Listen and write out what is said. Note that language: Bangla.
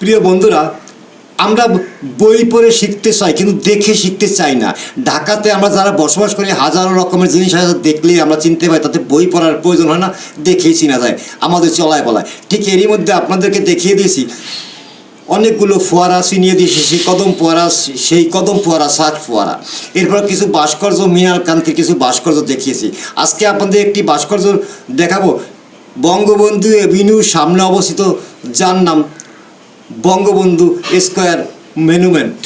প্রিয় বন্ধুরা, আমরা বই পড়ে শিখতে চাই, কিন্তু দেখে শিখতে চাই না। ঢাকাতে আমরা যারা বসবাস করি, হাজারো রকমের জিনিস হয়তো দেখলেই আমরা চিনতে পাই তাতে বই পড়ার প্রয়োজন হয় না, দেখেই চিনা যায়, আমাদের চলায় বলায়। ঠিক এরই মধ্যে আপনাদেরকে দেখিয়ে দিয়েছি, অনেকগুলো ফোয়ারা চিনিয়ে দিয়েছি, সেই কদম ফোয়ারা, সেই কদম ফোয়ারা, সাত ফোয়ারা। এরপর কিছু ভাস্কর্য মিনাল কান্তির কিছু ভাস্কর্য দেখিয়েছি। আজকে আপনাদের একটি ভাস্কর্য দেখাবো। বঙ্গবন্ধু এভিনিউর সামনে অবস্থিত, যার নাম বঙ্গবন্ধু স্কোয়ার মেনুমেন্ট।